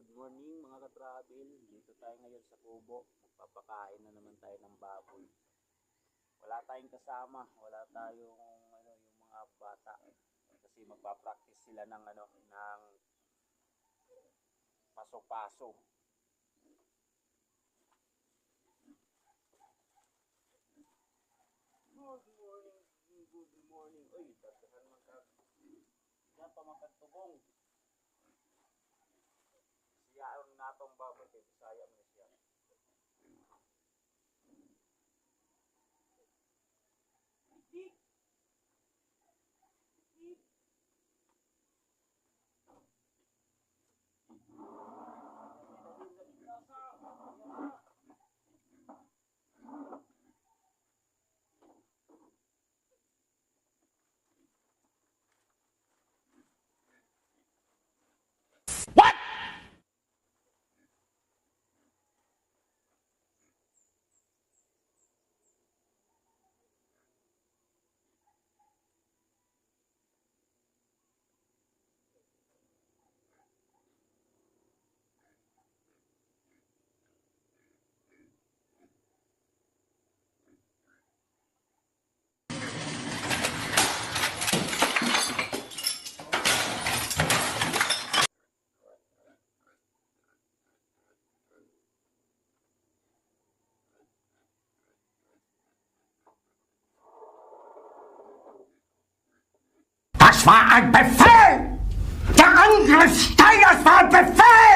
good morning mga ka-travel. Dito tayo ngayon sa Kubo. Magpapakain na naman tayo ng baboy. Wala tayong kasama, wala tayong ano yung mga bata kasi magpa-practice sila ng ano ng paso-paso. Good morning, good morning. Uy, dagdagan man ka. Yan pa makatubong. Siya ang natong baboy kay Bisaya Das war ein Befehl! Der Angriff Steiners war ein Befehl!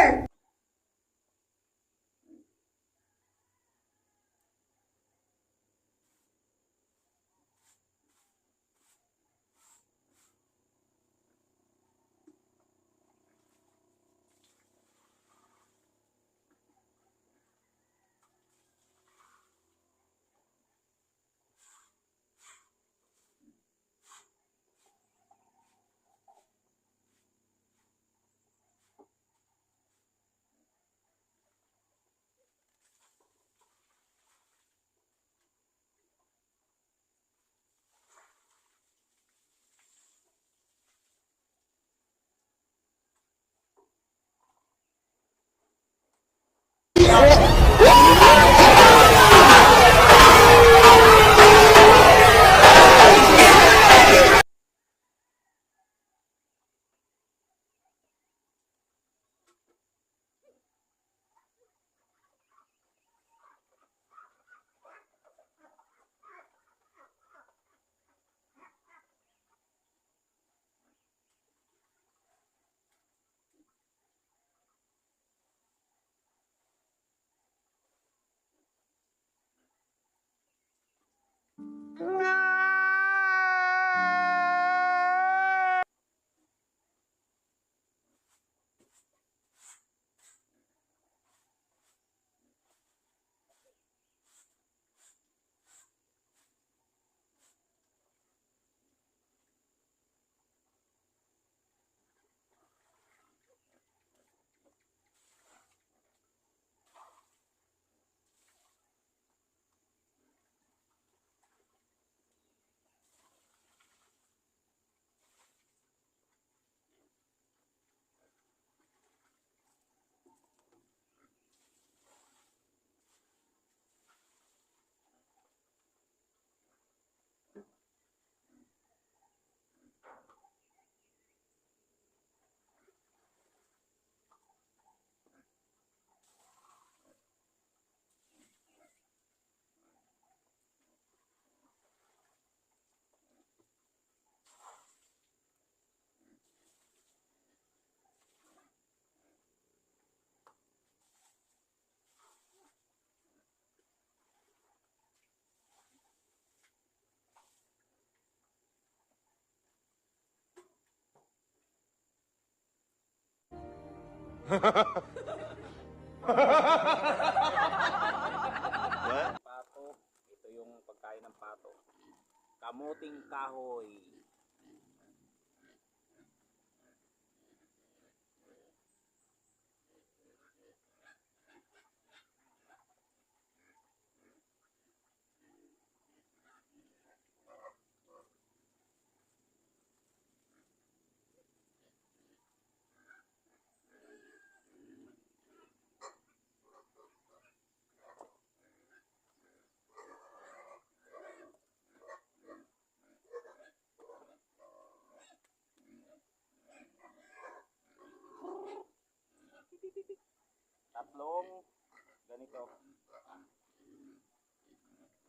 Pato, ito yung pagkain ng pato. Kamuting kahoy. Tatlong ganito.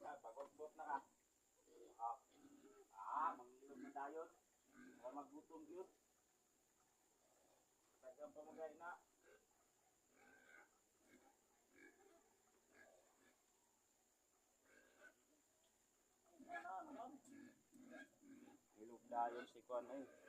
Ah, pagod na ka. Ah, ah mangilog na dayon. Para maggutom yun. Tagang pamagay na. Ilog dayon si Kwan eh.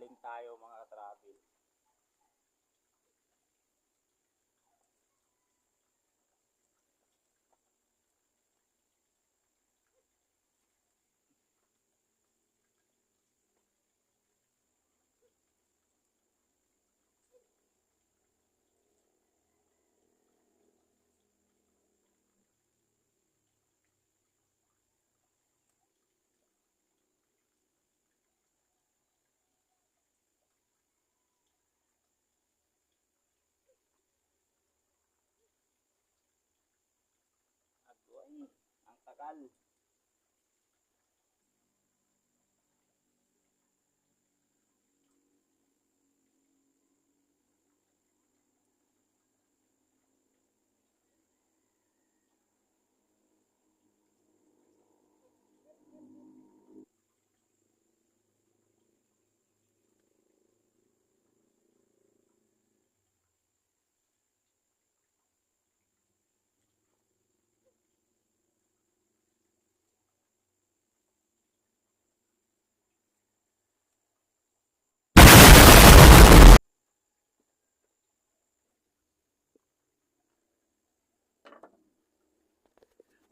Maghaling tayo mga travel. local.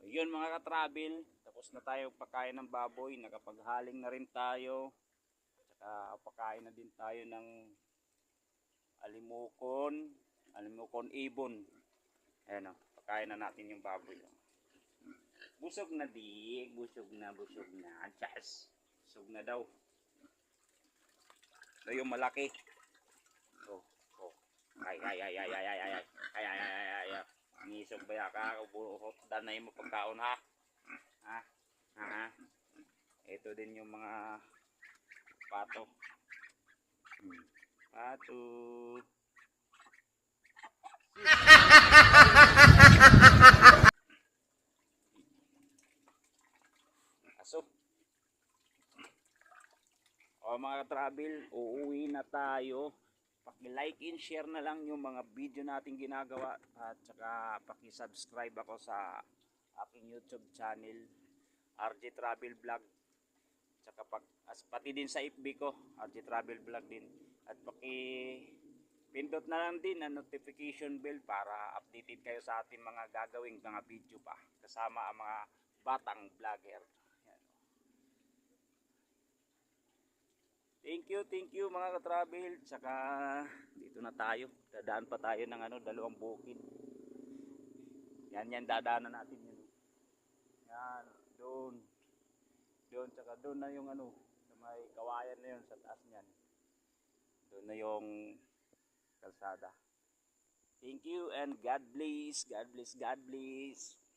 Yun mga ka-travel, tapos na tayo pagkain ng baboy, nakapaghaling na rin tayo. Tsaka pagkain na din tayo ng alimukon, alimukon ibon. Ayan o, pagkain na natin yung baboy. oh. Busog na di, busog na, busog na. Chas, busog na daw. Ito yung malaki. Oh, oh. Ay, ay, ay, ay, ay, ay, ay, ay, ay, ay, ay, ay, ay, ay. Ang isog ba ka, ubuhot na yung pagkaon ha. Ha? Ha? ha? Ito din yung mga pato. Hmm. Pato. Aso. O mga travel, uuwi na tayo. Paki-like and share na lang yung mga video natin ginagawa at saka paki-subscribe ako sa aking YouTube channel RJ Travel Vlog. Tsaka pag, as, pati din sa FB ko, RJ Travel Vlog din. At paki pindot na lang din ang notification bell para updated kayo sa ating mga gagawing mga video pa kasama ang mga batang vlogger. Yan. Thank you, thank you mga ka-travel. Tsaka dito na tayo. Dadaan pa tayo ng ano, dalawang bukid. Yan, yan, dadaanan natin yun. Yan, doon. Doon, tsaka doon na yung ano, may kawayan na yun sa taas niyan. Doon na yung kalsada. Thank you and God bless, God bless, God bless.